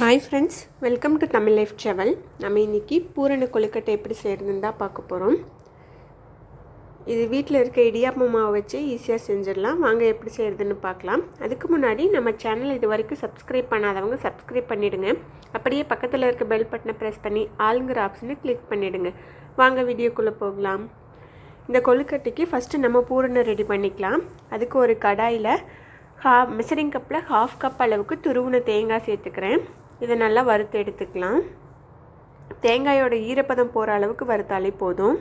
Hi friends welcome to Tamil life travel நம்ம இன்றைக்கி பூரண கொழுக்கட்டை எப்படி செய்கிறதுன்னு தான் பார்க்க போகிறோம் இது வீட்டில் இருக்க இடியாப்ப மாவை வச்சு ஈஸியாக செஞ்சிடலாம். வாங்க எப்படி செய்கிறதுன்னு பார்க்கலாம். அதுக்கு முன்னாடி நம்ம சேனல் இது வரைக்கும் சப்ஸ்கிரைப் பண்ணாதவங்க சப்ஸ்கிரைப் பண்ணிவிடுங்க அப்படியே பக்கத்தில் இருக்க பெல் பட்டனை ப்ரெஸ் பண்ணி ஆளுங்கிற ஆப்ஷனை கிளிக் பண்ணிவிடுங்க வாங்க வீடியோக்குள்ளே போகலாம். இந்த கொழுக்கட்டைக்கு ஃபஸ்ட்டு நம்ம பூரணம் ரெடி பண்ணிக்கலாம். அதுக்கு ஒரு கடாயில் ஹா மெசரிங் கப்பில் ஹாஃப் கப் அளவுக்கு துருவின தேங்காய் சேர்த்துக்கிறேன். இதை நல்லா வறுத்து எடுத்துக்கலாம். தேங்காயோட ஈரப்பதம் போகிற அளவுக்கு வறுத்தாலே போதும்.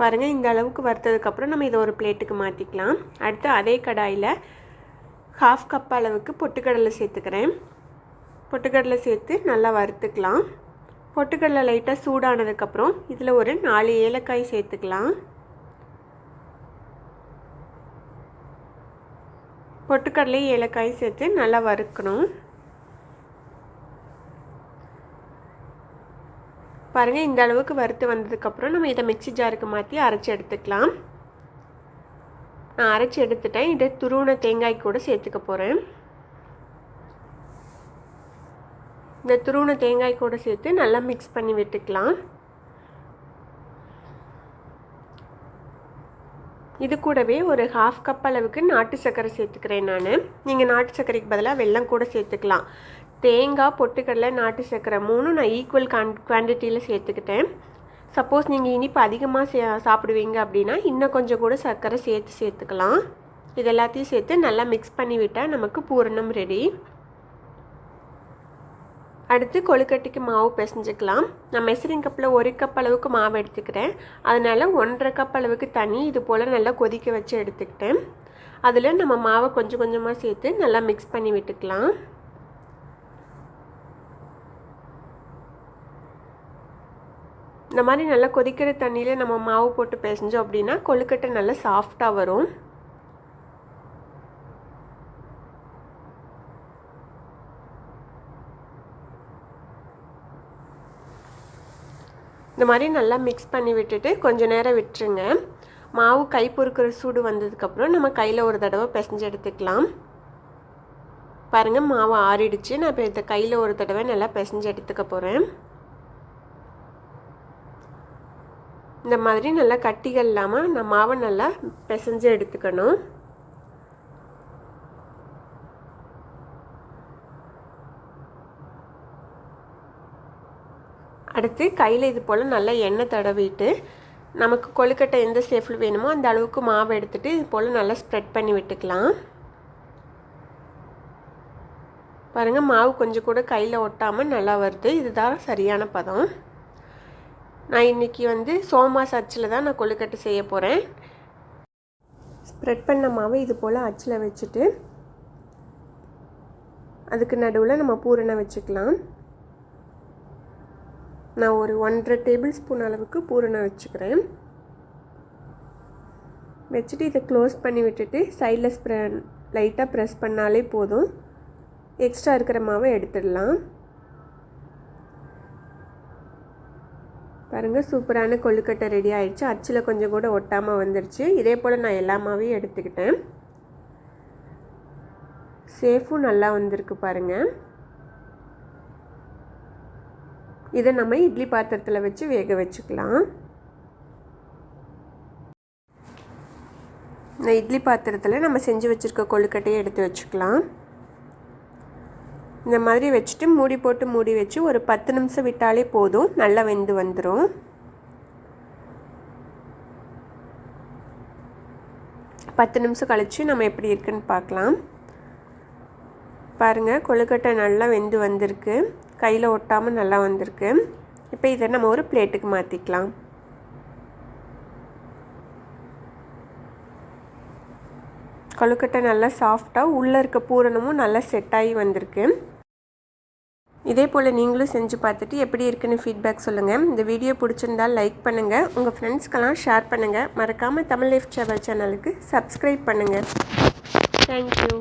பாருங்கள் இந்த அளவுக்கு வறுத்ததுக்கப்புறம் நம்ம இதை ஒரு பிளேட்டுக்கு மாற்றிக்கலாம் அடுத்து அதே கடாயில் ஹாஃப் கப் அளவுக்கு பொட்டுக்கடலை சேர்த்துக்கிறேன். பொட்டுக்கடலை சேர்த்து நல்லா வறுத்துக்கலாம். பொட்டுக்கடலை லைட்டாக சூடானதுக்கப்புறம் இதில் ஒரு நாலு ஏலக்காய் சேர்த்துக்கலாம். பொட்டுக்கடலை ஏலக்காய் சேர்த்து நல்லா வறுக்கணும். பாருங்கள் இந்த அளவுக்கு வறுத்து வந்ததுக்கப்புறம் நம்ம இதை மிக்சி ஜாருக்கு மாற்றி அரைச்சி எடுத்துக்கலாம். நான் அரைச்சி எடுத்துட்டேன். இதை துருவன தேங்காய் கூட சேர்த்துக்க போகிறேன் இந்த துருவன தேங்காய் கூட சேர்த்து நல்லா மிக்ஸ் பண்ணி விட்டுக்கலாம். இது கூடவே ஒரு ஹாஃப் கப் அளவுக்கு நாட்டு சர்க்கரை சேர்த்துக்கிறேன் நான். நீங்கள் நாட்டு சர்க்கரைக்கு பதிலாக வெள்ளம் கூட சேர்த்துக்கலாம். தேங்காய் பொட்டுக்கடலை நாட்டு சர்க்கரை மூணும் நான் ஈக்குவல் கான் குவான்டிட்டியில் சேர்த்துக்கிட்டேன். சப்போஸ் நீங்கள் இனிப்பு அதிகமாக சே சாப்பிடுவீங்க அப்படின்னா இன்னும் கொஞ்சம் கூட சர்க்கரை சேர்த்து சேர்த்துக்கலாம். இது எல்லாத்தையும் சேர்த்து நல்லா மிக்ஸ் பண்ணி விட்டால் நமக்கு பூரணம் ரெடி அடுத்து கொழுக்கட்டைக்கு மாவு பிசைஞ்சிக்கலாம். நான் மெசரிங் கப்பில் ஒரு கப் அளவுக்கு மாவு எடுத்துக்கிறேன். அதனால் ஒன்றரை கப் அளவுக்கு தண்ணி இது போல் நல்லா கொதிக்க வச்சு எடுத்துக்கிட்டேன். அதில் நம்ம மாவை கொஞ்சம் கொஞ்சமாக சேர்த்து நல்லா மிக்ஸ் பண்ணி விட்டுக்கலாம். இந்த மாதிரி நல்லா கொதிக்கிற தண்ணியில் நம்ம மாவு போட்டு பிசைஞ்சோம் அப்படின்னா கொழுக்கட்டை நல்லா சாஃப்டாக வரும். இந்த மாதிரி நல்லா மிக்ஸ் பண்ணி விட்டுட்டு கொஞ்சம் நேரம் விட்டுருங்க. மாவு கை பொறுக்கிற சூடு வந்ததுக்கப்புறம் நம்ம கையில் ஒரு தடவை பிசைஞ்சு எடுத்துக்கலாம். பாருங்கள் மாவு ஆறிடுச்சு. நான் இப்போ இந்த கையில் ஒரு தடவை நல்லா பிசைஞ்சு எடுத்துக்க போகிறேன் இந்த மாதிரி நல்லா கட்டிகள் இல்லாமல் நான் மாவை நல்லா பிசைஞ்சு எடுத்துக்கணும். அடுத்து கையில் இது போல் நல்லா எண்ணெய் தடவிட்டு நமக்கு கொழுக்கட்டை எந்த ஷேஃபில் வேணுமோ அந்த அளவுக்கு மாவு எடுத்துகிட்டு இது போல் நல்லா ஸ்ப்ரெட் பண்ணி விட்டுக்கலாம். பாருங்கள் மாவு கொஞ்சம் கூட கையில் ஒட்டாமல் நல்லா வருது. இதுதான் சரியான பதம். நான் இன்றைக்கி வந்து சோமாஸ் அச்சில் தான் நான் கொழுக்கட்டை செய்ய போகிறேன் ஸ்ப்ரெட் பண்ண மாவை இது போல் அச்சில் வச்சுட்டு அதுக்கு நடுவில் நம்ம பூரணை வச்சுக்கலாம். நான் ஒரு ஒன்றரை டேபிள் ஸ்பூன் அளவுக்கு பூரணம் வச்சுக்கிறேன். வச்சுட்டு இதை க்ளோஸ் பண்ணி விட்டுட்டு சைடில் ஸ்ப்ரெ லைட்டாக ப்ரெஸ் பண்ணாலே போதும். எக்ஸ்ட்ரா இருக்கிற மாவை எடுத்துடலாம். பாருங்கள் சூப்பரான கொழுக்கட்டை ரெடி ஆயிடுச்சு. அச்சில் கொஞ்சம் கூட ஒட்டாமல் வந்துடுச்சு இதே போல் நான் எல்லா மாவையும் எடுத்துக்கிட்டேன். சேஃபும் நல்லா வந்திருக்கு பாருங்கள் இதை நம்ம இட்லி பாத்திரத்தில் வச்சு வேக வச்சுக்கலாம். இந்த இட்லி பாத்திரத்தில் நம்ம செஞ்சு வச்சுருக்க கொழுக்கட்டையை எடுத்து வச்சுக்கலாம். இந்த மாதிரி வச்சுட்டு மூடி போட்டு மூடி வச்சு ஒரு பத்து நிமிஷம் விட்டாலே போதும். நல்லா வெந்து வந்துடும் பத்து நிமிஷம் கழித்து நம்ம எப்படி இருக்குன்னு பார்க்கலாம். பாருங்கள் கொழுக்கட்டை நல்லா வெந்து வந்திருக்கு. கையில் ஒட்டாமல் நல்லா வந்திருக்கு. இப்போ இதை நம்ம ஒரு பிளேட்டுக்கு மாற்றிக்கலாம் கொழுக்கட்டை நல்லா சாஃப்டாக உள்ளே இருக்க பூரணமும் நல்லா செட் ஆகி வந்திருக்கு. இதே போல் நீங்களும் செஞ்சு பார்த்துட்டு எப்படி இருக்குன்னு ஃபீட்பேக் சொல்லுங்கள் இந்த வீடியோ பிடிச்சிருந்தால் லைக் பண்ணுங்கள் உங்கள் ஃப்ரெண்ட்ஸ்க்கெல்லாம் ஷேர் பண்ணுங்கள் மறக்காமல் தமிழ் லைஃப் சேனல் சேனலுக்கு சப்ஸ்கிரைப் பண்ணுங்கள் தேங்க்யூ